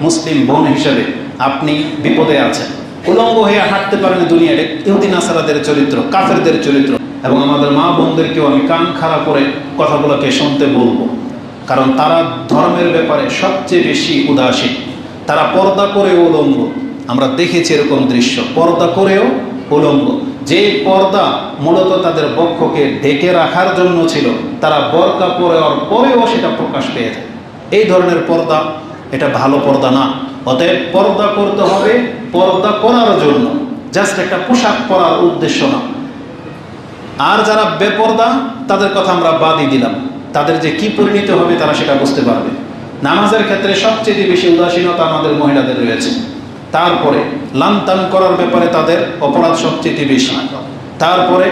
মুসলিম বোন হিসেবে আপনি বিপদে আছেন। উলঙ্গ হয়ে হাঁটতে পারেন দুনিয়াতে ইহুদিন আসারাদের চরিত্র, কাফেরদের চরিত্র। এবং আমাদের মা বোনদেরকেও আমি কান খাড়া করে কথাগুলোকে শুনতে বলব। কারণ তারা ধর্মের ব্যাপারে সবচেয়ে বেশি উদাসীন। তারা পর্দা করে উলঙ্গ। আমরা দেখেছি এরকম দৃশ্য। পর্দা করেও উলঙ্গ। যে পর্দা মূলত তাদের বক্ষকে ঢেকে রাখার জন্য ছিল, তারা বরকা পরে পরেও সেটা প্রকাশ পেয়ে যায় এই ধরনের পর্দা এটা ভালো পর্দা না। অতএব পর্দা করতে হবে পর্দা করার জন্য। জাস্ট একটা পোশাক পরার উদ্দেশ্য না। আর যারা বেপর্দা, তাদের কথা আমরা বাদই দিলাম। তাদের যে কি পরিণত হবে তারা সেটা বুঝতে পারবে। নামাজের ক্ষেত্রে সবচেয়ে বেশি উদাসীনতা আমাদের মহিলাদের রয়েছে। তারপরে লানতান করার ব্যাপারে তাদের অপরাধ সবচেয়ে বেশি। তারপরে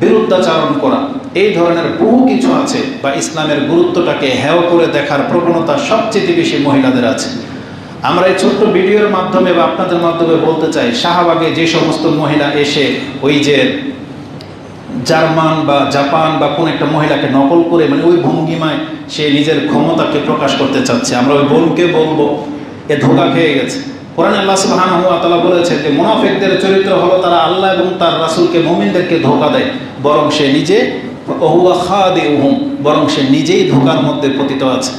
বিরুদ্ধাচারণ করা। এই ধরনের বহু কিছু আছে বা ইসলামের গুরুত্বটাকে হেয় করে দেখার প্রবণতা সবচেয়ে বেশি মহিলাদের আছে। আমরা এই ছোট্ট ভিডিওর মাধ্যমে বা আপনাদের মাধ্যমে বলতে চাই, শাহবাগে যে সমস্ত মহিলা এসে ওই যে জার্মান বা জাপান বা কোন একটা মহিলাকে নকল করে মানে ওই ভঙ্গিমায় সে নিজের ক্ষমতাকে প্রকাশ করতে চাচ্ছে। আমরা ওই বোনকে বলব, এ ধোকা খেয়ে গেছে। কোরআন আল্লাহ সুবহানাহু ওয়া তাআলা বলেছেন যে, মুনাফিকদের চরিত্র হলো তারা আল্লাহ এবং তার রাসূলকে মুমিনদেরকে ধোকা দেয়, বরং সে নিজে ওহুয়া খাদিউহুম, বরং সে নিজেই ধোকার মধ্যে পতিত আছে।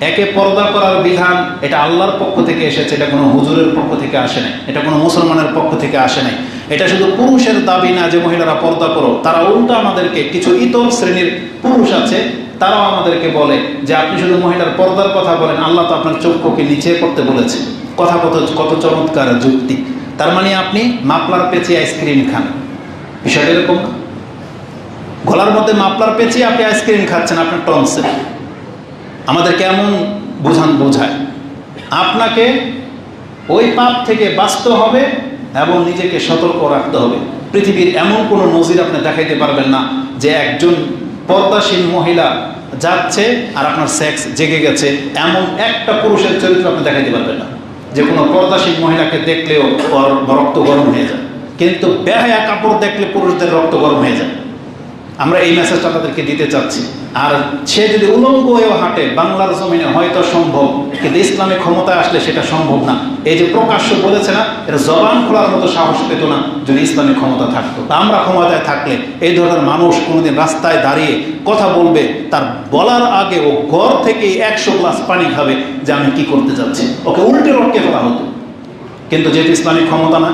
একে পর্দা করার বিধান, এটা আল্লাহর পক্ষ থেকে এসেছে, এটা কোনো হুজুরের পক্ষ থেকে আসে নাই, এটা কোনো মুসলমানের পক্ষ থেকে আসে নাই। এটা শুধু পুরুষের দাবি না যে মহিলারা পর্দা করো, তারা উল্টো আমাদেরকে কিছু ইতর শ্রেণির পুরুষ আছে, তারাও আমাদেরকে বলে যে আপনি শুধু মহিলার পর্দার কথা বলেন, আল্লাহ তো আপনার চক্ষুকে নিচে করতে বলেছে। কথা কত কত চমৎকার যুক্তি। তার মানে আপনি মাপলার পেঁচে আইসক্রিম খান। বিষয়টা এরকম না। গলার মধ্যে মাপলার পেঁচিয়ে আপনি আইসক্রিম খাচ্ছেন আপনার টনসে। আমাদের কেমন বোঝান বোঝায়। আপনাকে ওই পাপ থেকে বাঁচতে হবে এবং নিজেকে সতর্ক রাখতে হবে। পৃথিবীর এমন কোনো নজির আপনি দেখাইতে পারবেন না যে একজন পর্দাসীন মহিলা যাচ্ছে আর আপনার সেক্স জেগে গেছে। এমন একটা পুরুষের চরিত্র আপনি দেখাইতে পারবেন না। যে কোনো পর্দাসীন মহিলাকে দেখলেও রক্ত গরম হয়ে যায়। কিন্তু বেহায়া কাপড় দেখলে পুরুষদের রক্ত গরম হয়ে যায়। আমরা এই মেসেজটা তাদেরকে দিতে চাচ্ছি। আর সে যদি উলঙ্গ হয়েও হাঁটে, বাংলার জমিনে হয়তো সম্ভব, কিন্তু ইসলামে ক্ষমতায় আসলে সেটা সম্ভব না। এই যে প্রকাশ্য বলেছে না এটা জবান খোলার মতো সাহস পেত না যদি ইসলামে ক্ষমতা থাকতো। আমরা ক্ষমতায় থাকলে এই ধরনের মানুষ কোনোদিন রাস্তায় দাঁড়িয়ে কথা বলবে, তার বলার আগে ও ঘর থেকে একশো গ্লাস পানি খাবে যে আমি কি করতে যাচ্ছি। ওকে উল্টে রটকে ফেলা হতো। কিন্তু যেহেতু ইসলামিক ক্ষমতা না,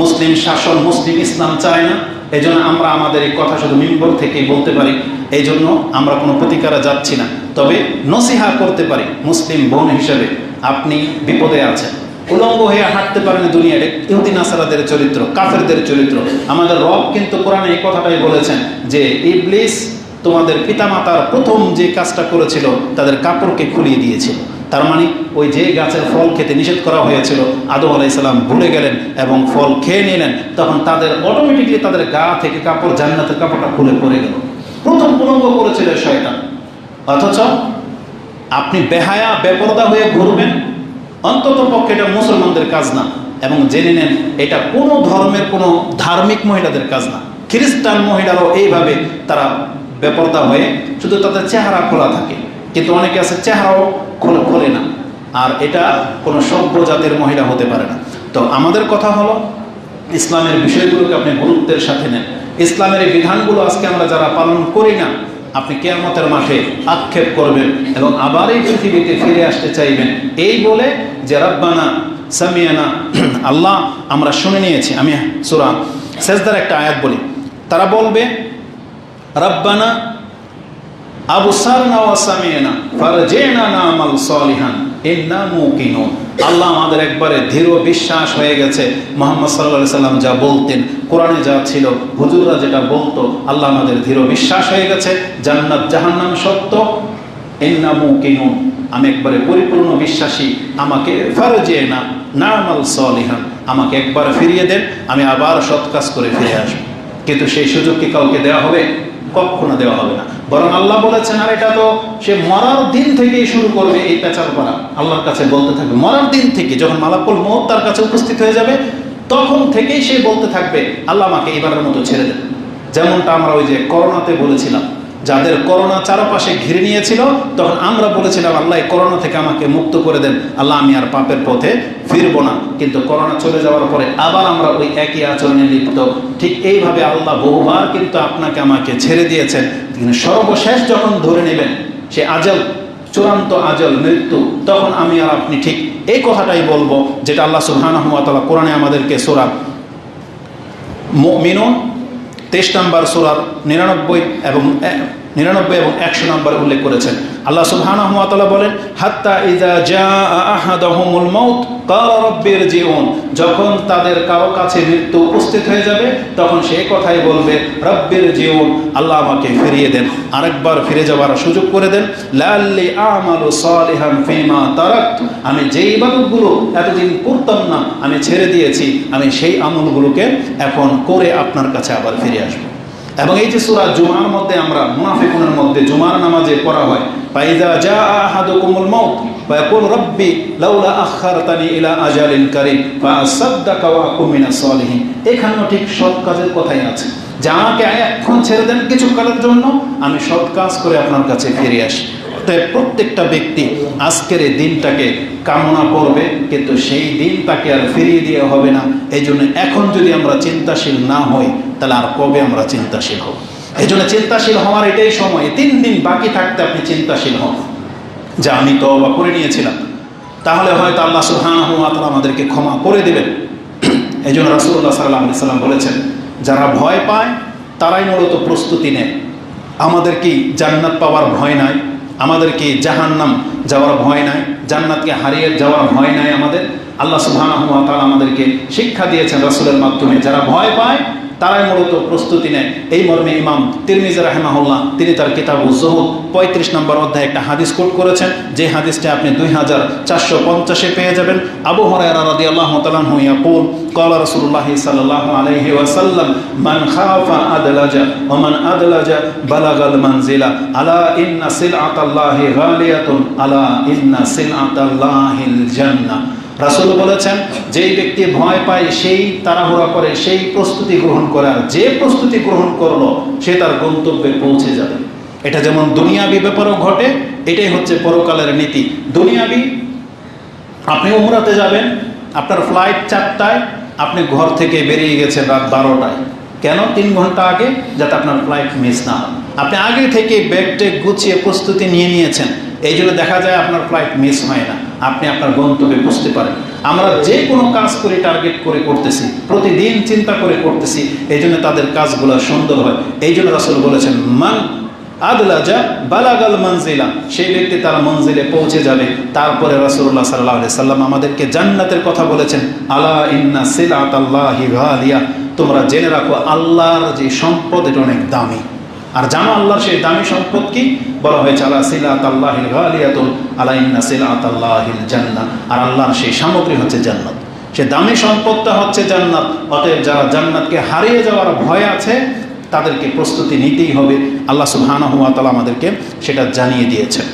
মুসলিম শাসন, মুসলিম ইসলাম চায় না এই জন্য আমরা আমাদের এই কথা শুধু মিম্বর থেকেই বলতে পারি এই জন্য আমরা কোনো প্রতিকারে যাচ্ছি না। তবে নসিহা করতে পারি মুসলিম বোন হিসেবে, আপনি বিপদে আছেন। উলঙ্গ হয়ে হাঁটতে পারেন দুনিয়াতে ইহুদিন আসারাদের চরিত্র, কাফেরদের চরিত্র। আমাদের রব কিন্তু কোরআনে এই কথাটাই বলেছেন যে, ইবলিস তোমাদের পিতামাতার প্রথম যে কাজটা করেছিল, তাদের কাপড়কে খুলিয়ে দিয়েছিল। তার মানে ওই যে গাছের ফল খেতে নিষেধ করা হয়েছিল, আদম আলাইসাল্লাম ভুলে গেলেন এবং ফল খেয়ে নিলেন তখন তাদের অটোমেটিকলি তাদের গা থেকে কাপড়, জান্নাতের কাপড়টা খুলে পড়ে গেল। প্রথম উলঙ্গ করেছিল শয়তান। অথচ আপনি বেহায়া, বেপরদা হয়ে ঘুরবেন, অন্তত পক্ষে এটা মুসলমানদের কাজ না, এবং জেনে নেন এটা কোনো ধর্মের, কোনো ধার্মিক মহিলাদের কাজ না। খ্রিস্টান মহিলারাও এইভাবে তারা বেপরদা হয়ে শুধু তাদের চেহারা খোলা থাকে। কিন্তু অনেকে আছে চেহারাও খোলে খোলে না। আর এটা কোনো সভ্য জাতের মহিলা হতে পারে না। তো আমাদের কথা হলো, ইসলামের বিষয়গুলোকে আপনি গুরুত্বের সাথে নেন। ইসলামের এই বিধানগুলো আজকে আমরা যারা পালন করি না, আপনি কেয়ামতের মাঠে আক্ষেপ করবেন এবং আবার এই পৃথিবীতে ফিরে আসতে চাইবেন। এই বলে যে, রব্বানা সামিয়ানা, আল্লাহ, আমরা শুনে নিয়েছি। আমি সুরা সেজদার একটা আয়াত বলি। তারা বলবে, রব্বানা আবু সলিহান আল্লাহ আমাদের একবারে দৃঢ় বিশ্বাস হয়ে গেছে। মোহাম্মদ যা বলতেন যা ছিল আল্লাহ আমাদের বিশ্বাস হয়ে গেছে। জাহান্নাম সত্য। আমি একবারে পরিপূর্ণ বিশ্বাসী। আমাকে সলিহান। আমাকে একবার ফিরিয়ে দেন, আমি আবার সৎ কাজ করে ফিরে আসব। কিন্তু সেই সুযোগ কি কাউকে দেওয়া হবে? কখনো দেওয়া হবে না। বরং আল্লাহ বলেছেন, আর এটা তো সে মরার দিন থেকে শুরু করবে এই পেঁচার করা। আল্লাহর কাছে বলতে থাকবে, মরার দিন থেকে যখন মালাকুল মত তার কাছে উপস্থিত হয়ে যাবে, তখন থেকেই সে বলতে থাকবে, আল্লাহ আমাকে এবারের মতো ছেড়ে দেবে যেমনটা আমরা ওই যে করোনাতে বলেছিলাম। যাদের করোনা চারপাশে ঘিরে নিয়েছিল, তখন আমরা বলেছিলাম, আল্লাহ করোনা থেকে আমাকে মুক্ত করে দেন। আল্লাহ, আমি আর পাপের পথে ফিরবো না। কিন্তু করোনা চলে যাওয়ার পরে আবার আমরা ওই একই আচরণে লিপ্ত। ঠিক এইভাবে আল্লাহ বহুবার কিন্তু আপনাকে, আমাকে ছেড়ে দিয়েছেন। কিন্তু সর্বশেষ যখন ধরে নেবেন, সে আজল, চূড়ান্ত আজল মৃত্যু, তখন আমি আর আপনি ঠিক এই কথাটাই বলব, যেটা আল্লাহ ওয়া তাআলা কোরআনে আমাদেরকে সূরা মুমিনুন তেইশ নম্বর সুরার নিরানব্বই এবং নিরানব্বই এবং একশো নম্বর উল্লেখ করেছেন। আল্লাহ সুবহানাহু ওয়া বলেন, হাত্তা ইযা জাআ আহাদাহুমুল মাউত, ক্বালা যখন তাদের কারও কাছে মৃত্যু উপস্থিত হয়ে যাবে, তখন সে কথাই বলবে রব্বের জিউন আল্লাহ আমাকে ফিরিয়ে দেন। আরেকবার ফিরে যাওয়ার সুযোগ করে দেন লাল্লি আমালু সালিহান ফিমা তারাক্ত আমি যেই ইবাদতগুলো এতদিন করতাম না, আমি ছেড়ে দিয়েছি, আমি সেই আমলগুলোকে এখন করে আপনার কাছে আবার ফিরে আসব। এবং এই যে সুরা জুমার মধ্যে আমরা মুনাফিকুনের মধ্যে জুমার নামাজে পড়া হয়, ফাইজা জা আহাদুকুমুল মাউত এখানেও ঠিক কাজের কথাই আছে। এখন ছেড়ে দেন কিছু জন্য, আমি সৎ কাজ করে আপনার কাছে ফিরে আসি। তাই প্রত্যেকটা ব্যক্তি আজকের এই দিনটাকে কামনা করবে, কিন্তু সেই দিন তাকে আর ফিরিয়ে দেওয়া হবে না। এই জন্য এখন যদি আমরা চিন্তাশীল না হই, তাহলে আর কবে আমরা চিন্তাশীল হব? এই জন্য চিন্তাশীল হওয়ার এটাই সময়। তিন দিন বাকি থাকতে আপনি চিন্তাশীল হন। যা আমি তো অবাক করে নিয়েছিলাম। তাহলে হয়তো আল্লাহ সুবহানাহু ওয়া তাআলা আমাদেরকে ক্ষমা করে দেবেন। এই জন্য রাসূলুল্লাহ সাল্লাল্লাহু আলাইহি সাল্লাম বলেছেন, যারা ভয় পায়, তারাই মূলত প্রস্তুতি নেয়। আমাদের কি জান্নাত পাওয়ার ভয় নাই? আমাদের কি জাহান্নাম যাওয়ার ভয় নাই, জান্নাতকে হারিয়ে যাওয়ার ভয় নাই আমাদের। আল্লাহ সুহান আমাদেরকে শিক্ষা দিয়েছেন রাসুলের মাধ্যমে, যারা ভয় পায় তারাই মূলত প্রস্তুতি নেয়। এই মর্মে ইমাম তিরমিজ রাহেমাহুল্লাহ, তিনি তার কিতাব জহুদ পঁয়ত্রিশ নম্বর অধ্যায় একটা হাদিস কোট করেছেন। যে হাদিসটা আপনি দুই হাজার চারশো পঞ্চাশে পেয়ে যাবেন। আবু হরাইরা রাদি আল্লাহ তালান হইয়া পুল কলা রসুল্লাহ সাল্লাহ আলহি ওয়াসাল্লাম, মান খাফা আদলাজা ওমান আদলাজা বালাগাল মানজিলা, আলা ইন্না সিল আতাল্লাহি গালিয়াতুন, আলা ইন্না সিল আতাল্লাহিল জান্নাহ। রাসূল বলেছেন, যেই ব্যক্তি ভয় পায়, সেই তাড়াহুড়া করে, সেই প্রস্তুতি গ্রহণ করে, আর যে প্রস্তুতি গ্রহণ করল, সে তার গন্তব্যে পৌঁছে যাবে। এটা যেমন দুনিয়াবি ব্যাপারও ঘটে, এটাই হচ্ছে পরকালের নীতি। দুনিয়াবি, আপনি উমরাতে যাবেন, আপনার ফ্লাইট চারটায়, আপনি ঘর থেকে বেরিয়ে গেছেন রাত বারোটায়। কেন? তিন ঘণ্টা আগে, যাতে আপনার ফ্লাইট মিস না হয়। আপনি আগে থেকে ব্যাগ টেক গুছিয়ে প্রস্তুতি নিয়ে নিয়েছেন, এই জন্য দেখা যায় আপনার ফ্লাইট মিস হয় না। আপনি আপনার গন্তব্যে বুঝতে পারেন। আমরা যে কোনো কাজ করে টার্গেট করে করতেছি, প্রতিদিন চিন্তা করে করতেছি এই জন্য তাদের কাজগুলো সুন্দর হয়। এই জন্য রাসুল বলেছেন, মান আদলাজা বালাগাল মঞ্জিলা সেই ব্যক্তি তার মঞ্জিলে পৌঁছে যাবে। তারপরে রাসূলুল্লাহ সাল্লাল্লাহু আলাইহি সাল্লাম আমাদেরকে জান্নাতের কথা বলেছেন, আলা ইন্না সিলাতাল্লাহি গালিয়া তোমরা জেনে রাখো, আল্লাহর যে সম্পদ, এটা অনেক দামি। আর জানো আল্লাহর সেই দামি সম্পদ কি? বলা হয়েছে, আলা সিলাতাল্লাহিল গালিয়াতুন আলা ইন্না সিলাতাল্লাহিল জান্নাত আর আল্লাহর সেই সামগ্রী হচ্ছে জান্নাত। সে দামি সম্পদটা হচ্ছে জান্নাত। অতএব যারা জান্নাতকে হারিয়ে যাওয়ার ভয় আছে, তাদেরকে প্রস্তুতি নিতেই হবে। আল্লাহ সুবহানাহু ওয়া তাআলা আমাদেরকে সেটা জানিয়ে দিয়েছেন।